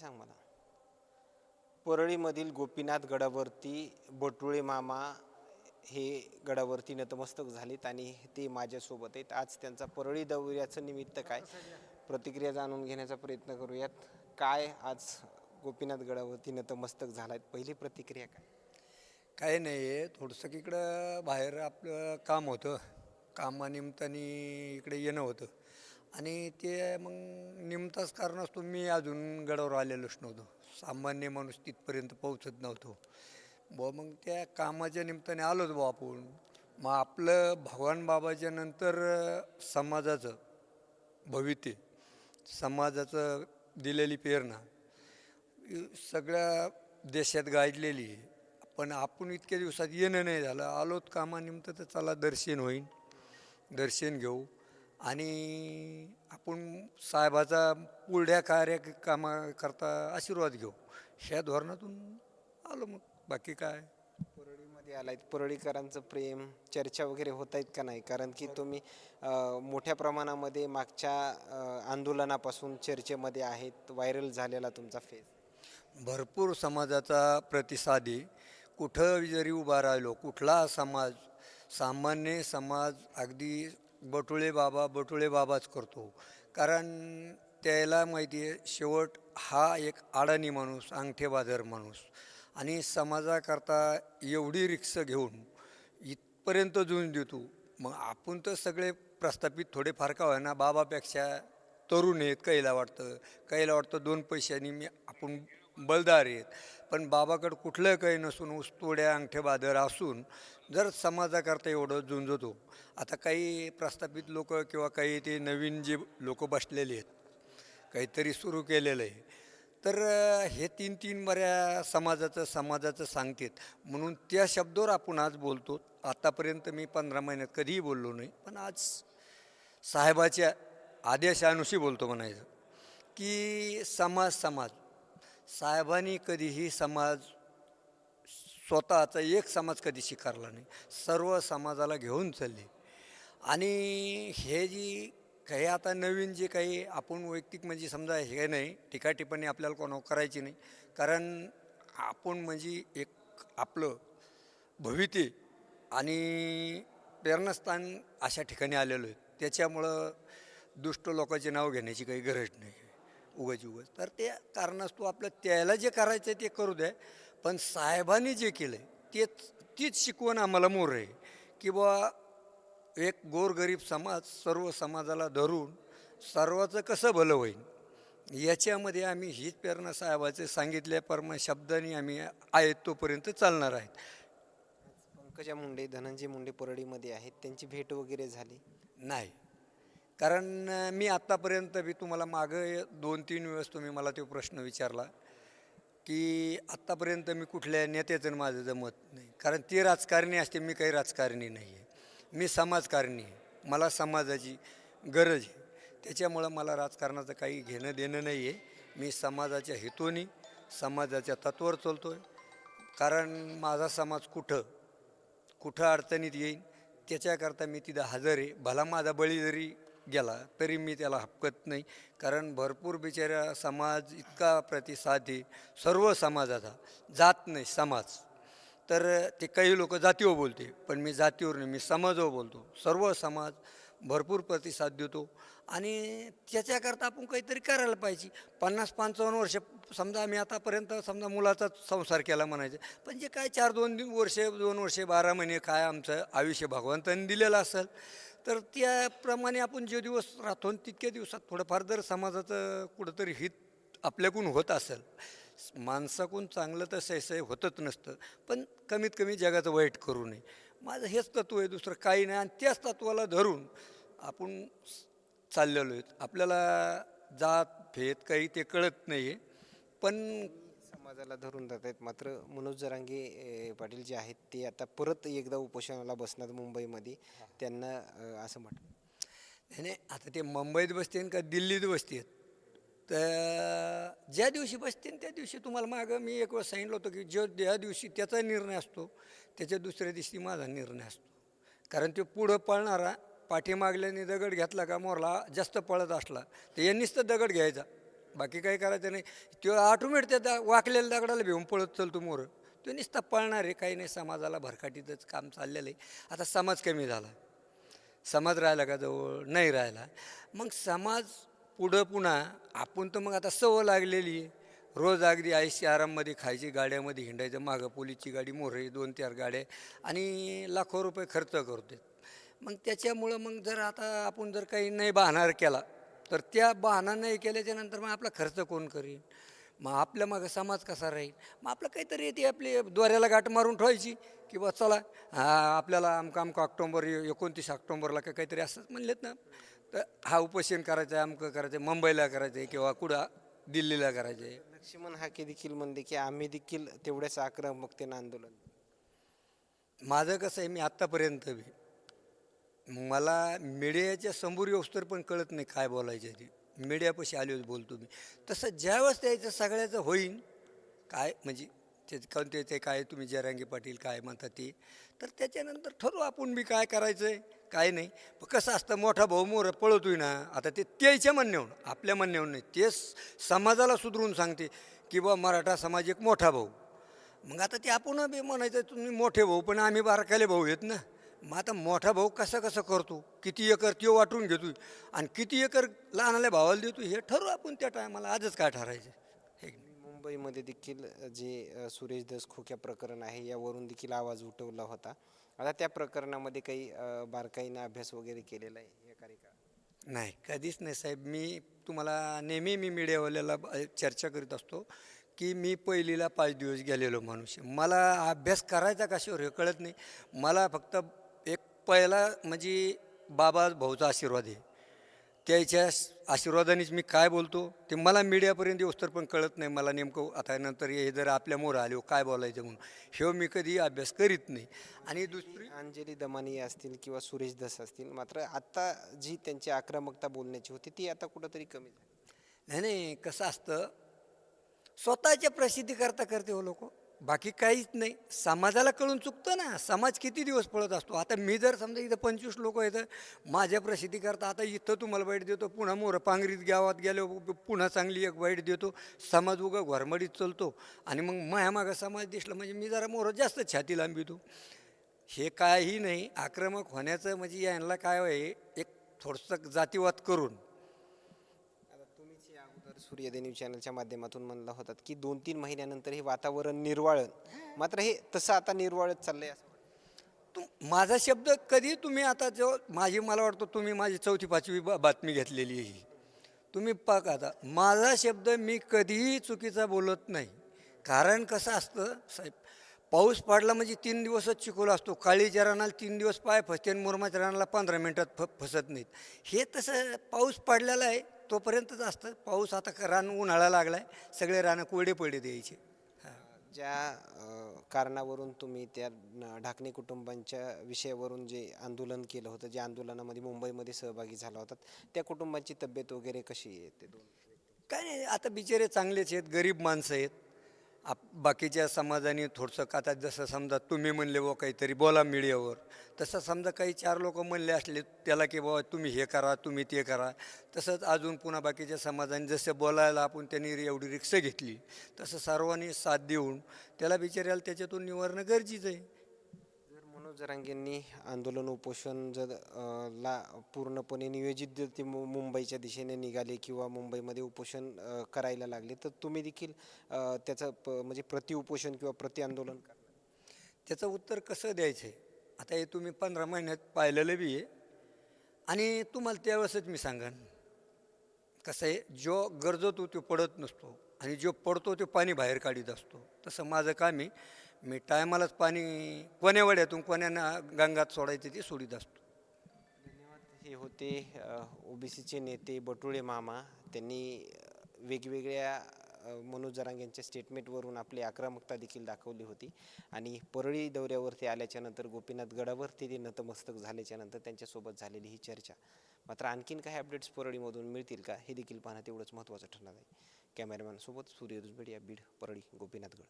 सांग मला. परळीमधील गोपीनाथ गडावरती बटुळे मामा हे गडावरती नतमस्तक झालेत आणि ते माझ्यासोबत आहेत. आज त्यांचा परळी दौऱ्याचं निमित्त काय? प्रतिक्रिया जाणून घेण्याचा प्रयत्न करूयात. काय आज गोपीनाथ गडावरती नतमस्तक झालात पहिली प्रतिक्रिया काय? काय नाही आहे. थोडंसं इकडं बाहेर आपलं काम होतं. कामानिमित्ताने इकडे येणं होतं. आणि ते मग निमताच कारण असतो मी अजून गडावर आलेलोच नव्हतो. सामान्य माणूस तिथपर्यंत पोहोचत नव्हतो. ब मग त्या कामाच्या निमित्ताने आलोच बा आपण. मग आपलं भगवान बाबाच्या नंतर समाजाचं भवित्य समाजाचं दिलेली प्रेरणा सगळ्या देशात गाजलेली आहे. पण आपण इतक्या दिवसात येणं नाही झालं. आलोत कामानिमित्त तर चला दर्शन होईन. दर्शन घेऊ. आणि आपण साहेबाचा पुढल्या कार्य कामाकरता आशीर्वाद घेऊ. ह्या धोरणातून आलो मग. बाकी काय? परळीमध्ये आलायत. परळीकरांचं प्रेम चर्चा वगैरे होत आहेत का नाही? कारण की तुम्ही मोठ्या प्रमाणामध्ये मागच्या आंदोलनापासून चर्चेमध्ये आहेत. व्हायरल झालेला तुमचा फेस. भरपूर समाजाचा प्रतिसाद. आहे कुठं जरी उभा राहिलो कुठला समाज सामान्य समाज अगदी बटुळे बाबा बटुळे बाबाच करतो. कारण त्याला माहिती आहे शेवट हा एक अडाणी माणूस अंगठेबाजार माणूस. आणि समाजाकरता एवढी रिक्स घेऊन इथपर्यंत जुळून देतो. मग आपण तर सगळे प्रस्थापित थोडेफार का होईना बाबापेक्षा तरुण आहेत काहीला वाटतं काहीला वाटतं दोन पैशांनी मी आपण बलदार आहेत. पण बाबाकडं कुठलं काही नसून उस्तोड्या अंगठे बादर असून जर समाजाकरता एवढं झुंजतो आता काही प्रस्थापित लोक किंवा काही ते नवीन जे लोक बसलेले आहेत काहीतरी सुरू केलेलं आहे तर हे तीन तीन बऱ्या समाजाचं समाजाचं सांगतात. म्हणून त्या शब्दावर आपण आज बोलतो. आतापर्यंत मी पंधरा महिन्यात कधीही बोललो नाही पण आज साहेबाच्या आदेशानुशी बोलतो म्हणायचं की समाज समाज. साहेबांनी कधीही समाज स्वतःचा एक समाज कधी स्वीकारला नाही. सर्व समाजाला घेऊन चालले. आणि हे जी काही आता नवीन जे काही आपण वैयक्तिक म्हणजे समजा हे नाही टीकाटिप्पणी आपल्याला कोणावर करायची नाही. कारण आपण म्हणजे एक आपलं भविते आणि प्रेरणास्थान अशा ठिकाणी आलेलो आहे. त्याच्यामुळं दुष्ट लोकांचे नाव घेण्याची काही गरज नाही. उगाच उगाच. तर ते कारणास्तव आपलं त्याला जे करायचं आहे ते करू द्या पण साहेबांनी जे केलं आहे तेच तीच शिकवण आम्हाला मोर आहे. की बा एक गोरगरीब समाज सर्व समाजाला धरून सर्वाचं कसं भलं होईल याच्यामध्ये आम्ही हीच प्रेरणा साहेबाचे सांगितल्या परमा शब्दांनी आम्ही आहेत तोपर्यंत चालणार आहेत. पंकजा मुंडे धनंजय मुंडे परळीमध्ये आहेत. त्यांची भेट वगैरे झाली? नाही. कारण मी आत्तापर्यंत बी तुम्हाला मागं दोन तीन वेळेस तुम्ही मला तो प्रश्न विचारला की आत्तापर्यंत मी कुठल्या नेत्याचं माझं जमत नाही. कारण ते राजकारणी असते मी काही राजकारणी नाही आहे. मी समाजकारणी आहे. मला समाजाची गरज आहे. त्याच्यामुळं मला राजकारणाचं काही घेणं देणं नाही आहे. मी समाजाच्या हेतूने समाजाच्या तत्वावर चलतो आहे कारण माझा समाज कुठं कुठं अडचणीत येईन त्याच्याकरता मी तिथं हजर आहे. भला माझा बळी जरी गेला तरी मी त्याला हपकत नाही. कारण भरपूर बिचाऱ्या समाज इतका प्रतिसाद आहे सर्व समाजाचा जात नाही समाज. तर ते काही लोक जातीवर बोलते पण मी जातीवर नाही मी समाजावर बोलतो. सर्व समाज भरपूर प्रतिसाद देतो. आणि त्याच्याकरता आपण काहीतरी करायला पाहिजे. पन्नास पंचावन्न वर्ष समजा आम्ही आतापर्यंत समजा मुलाचा संसार केला म्हणायचे पण जे काय चार दोन दिन वर्षे दोन वर्षे बारा महिने काय आमचं आयुष्य भगवंतांनी दिलेलं असेल तर त्याप्रमाणे आपण जे दिवस राहतो तितक्या दिवसात थोडंफार जर समाजाचं कुठंतरी हित आपल्याकडून होत असेल माणसाकडून चांगलं तर सहसह होतच नसतं पण कमीत कमी जगाचं वाईट करू नये. माझं हेच तत्व आहे दुसरं काही नाही. आणि त्याच तत्वाला धरून आपण चाललेलो आहेत. आपल्याला जात भेद काही ते कळत नाही आहे पण समाजाला धरून जात आहेत. मात्र मनोज जरांगे अं, पाटील जे आहेत ते आता परत एकदा उपोषणाला बसणार मुंबईमध्ये. त्यांना अं, असं म्हटलं. नाही नाही आता ते मुंबईत बसतील का दिल्लीत बसतील? तर ज्या दिवशी बसतील त्या दिवशी तुम्हाला मागं मी एक वेळ सांगितलं होतं की जो ज्या दिवशी त्याचा निर्णय असतो त्याच्या दुसऱ्या दिवशी माझा निर्णय असतो. कारण तो पुढं पळणारा पाठीमागल्याने दगड घेतला का मोरला जास्त पळत असला तर यांनीच तर दगड घ्यायचा. बाकी काही करायचं नाही. तो ऑटोमेट त्या दा वाकलेल्या दगडाला भिवून पळत चलतो मोर. तो नुसता पळणार आहे काही नाही. समाजाला भरकाटीतच काम चाललेलं आहे. आता समाज कमी झाला. समाज राहिला का जवळ? नाही राहिला. मग समाज पुढं पुन्हा आपण तर मग आता सवय लागलेली आहे. रोज अगदी आयशी आराममध्ये खायची गाड्यामध्ये हिंडायचं मागं पोलीसची गाडी मोरे दोन चार गाड्या आणि लाखो रुपये खर्च करते मग त्याच्यामुळं मग जर आता आपण जर काही नाही बाहणार केला तर त्या बहाणा नाही केल्याच्यानंतर मग आपला खर्च कोण करीन? मग आपल्या मागं समाज कसा राहील? मग आपलं काहीतरी ती आपली द्वाऱ्याला गाठ मारून ठेवायची की बा चला हा आपल्याला आमका आमका ऑक्टोंबर एकोणतीस ऑक्टोंबरला का काहीतरी असंच म्हणलेत ना. तर हा उपोषण करायचं आहे अमकं करायचं आहे मुंबईला करायचं आहे किंवा कुठं दिल्लीला करायचं आहे. लक्ष्मण हाके देखील म्हणले की आम्ही देखील तेवढ्याच आक्रमकतेनं आंदोलन. माझं कसं आहे मी आत्तापर्यंत बी मला मीडियाच्या समोर येऊस्तर पण कळत नाही काय बोलायचं ते. मीडियापाशी आलोच बोलतो मी. तसं ज्यावेळेस त्याचं सगळ्याचं होईन काय म्हणजे ते कोणते ते काय तुम्ही जरांगी पाटील काय म्हणतात ते तर त्याच्यानंतर ठरवू आपण मी काय करायचं आहे काय नाही. पण कसं असतं मोठा भाऊ मोर पळतोय ना आता ते त्याच्या म्हणण्याहून आपल्या म्हणण्याहून नाही. ते समाजाला सुधरून सांगते की बा मराठा समाज एक मोठा भाऊ. मग आता ते आपण बी म्हणायचं तुम्ही मोठे भाऊ पण आम्ही बारकाले भाऊ आहेत ना. मग आता मोठा भाऊ कसं कसं करतो? किती एकर त्यो वाटून घेतोय? आणि किती एकर लहानाल्या भावाला देतो हे ठरवू आपण त्या टायमाला आजच काय ठरायचं? हे मुंबईमध्ये देखील जे सुरेश दस खोक्या प्रकरण आहे यावरून देखील आवाज उठवला होता. आता त्या प्रकरणामध्ये काही बारकाईनं अभ्यास वगैरे केलेला आहे या कार्यकाळात? नाही कधीच नाही साहेब. मी तुम्हाला नेहमी मी मीडियावाल्याला चर्चा करीत असतो की मी पहिलीला पाच दिवस गेलेलो माणूस. मला अभ्यास करायचा कशावर हे कळत नाही. मला फक्त पहिला म्हणजे बाबा भाऊचा आशीर्वाद आहे. त्याच्या आशीर्वादानेच मी काय बोलतो ते मला मीडियापर्यंत येऊस तर पण कळत नाही. मला नेमकं आता नंतर हे जर आपल्या मोर आले हो, काय बोलायचं म्हणून. हे मी कधी अभ्यास करीत नाही. आणि दुसरी अंजली दमानी असतील किंवा सुरेश दस असतील मात्र आता जी त्यांची आक्रमकता बोलण्याची होती ती आता कुठंतरी कमी झाली. नाही नाही कसं असतं स्वतःच्या प्रसिद्धी करता करते हो लोक बाकी काहीच नाही. समाजाला कळून चुकतं ना. समाज किती दिवस पळत असतो? आता मी जर समजा इथं पंचवीस लोक येतं माझ्या प्रसिद्धी करता आता इथं तुम्हाला वाईट देतो पुन्हा मोरपांगरीत गावात गेलो पुन्हा चांगली एक वाईट देतो. समाज उगा घरमडीत चलतो. आणि मग मायामागं समाज दिसला म्हणजे मी जरा मोर जास्त छाती लांबितो. हे काही नाही. आक्रमक होण्याचं म्हणजे यांना काय आहे? एक थोडंसं जातीवाद करून. या न्यूज चॅनलच्या माध्यमातून म्हणला होता की दोन तीन महिन्यानंतर हे वातावरण निर्वाळन. मात्र हे तसं आता निर्वाळत चाललंय असं तुम माझा शब्द कधी तुम्ही आता जो माझी मला वाटतं तुम्ही माझी चौथी पाचवी बा- बातमी घेतलेली आहे. ही. तुम्ही पाक आता. माझा शब्द मी कधीही चुकीचा बोलत नाही. कारण कसं असतं साहेब पाऊस पडला म्हणजे तीन दिवसच चिकोला असतो. काळीच्या रानाला तीन दिवस पाय फसते आणि मुरमाच्या रानाला पंधरा मिनटात फ फसत नाहीत. हे तसं पाऊस पडलेला आहे. तोपर्यंतच असतं. पाऊस आता रान उन्हाळा लागला आहे सगळे रानं कोरडे पडे द्यायचे. ज्या अ, कारणावरून तुम्ही त्या न- ढाकणे कुटुंबांच्या विषयावरून जे आंदोलन केलं होतं ज्या आंदोलनामध्ये मुंबईमध्ये सहभागी झाला होतात त्या कुटुंबांची तब्येत वगैरे कशी आहे ते दोन? काय नाही आता बिचारे चांगलेच आहेत गरीब माणसं आहेत. आप बाकीच्या समाजाने थोडंसं आता जसं समजा तुम्ही म्हणले बुवा काहीतरी बोला मीडियावर. तसं समजा काही चार लोक म्हणले असले त्याला की बाबा तुम्ही हे करा तुम्ही ते करा. तसंच अजून पुन्हा बाकीच्या समाजाने जसं बोलायला आपण त्यांनी एवढी रिक्षा घेतली तसं सर्वांनी साथ देऊन त्याला बिचाऱ्याला त्याच्यातून निवारणं गरजेचं आहे. जर जरांगेंनी आंदोलन उपोषण जर ला पूर्णपणे नियोजित जर ते मु- मुंबईच्या दिशेने निघाले किंवा मुंबईमध्ये उपोषण करायला लागले तर तुम्ही देखील त्याचं प म्हणजे प्रति उपोषण किंवा प्रति आंदोलन करणार त्याचं उत्तर कसं द्यायचं? आहे आता हे तुम्ही पंधरा महिन्यात पाहिलेलं बी आहे. आणि तुम्हाला त्यावेळेसच मी सांगन. कसं आहे जो गरजतो तो पडत नसतो. आणि जो पडतो तो पाणी बाहेर काढीत असतो. तसं माझं काम आहे. मी टायमालाच पाणी कोण्या वड्यातून गंगात सोडायचे ते सोडीत असतो. धन्यवाद. हे होते ओबीसीचे नेते बटुळे मामा. त्यांनी वेगवेगळ्या मनोज जरांग यांच्या स्टेटमेंटवरून आपली आक्रमकता देखील दाखवली होती. आणि परळी दौऱ्यावरती आल्याच्यानंतर गोपीनाथ गडावरती ते नतमस्तक झाल्याच्यानंतर त्यांच्यासोबत झालेली ही चर्चा. मात्र आणखीन काही अपडेट्स परळीमधून मिळतील का हे देखील पाहणं तेवढंच महत्त्वाचं ठरणार आहे. कॅमेरामॅनसोबत सूर्य दुसबेड या बीड परळी गोपीनाथ गड.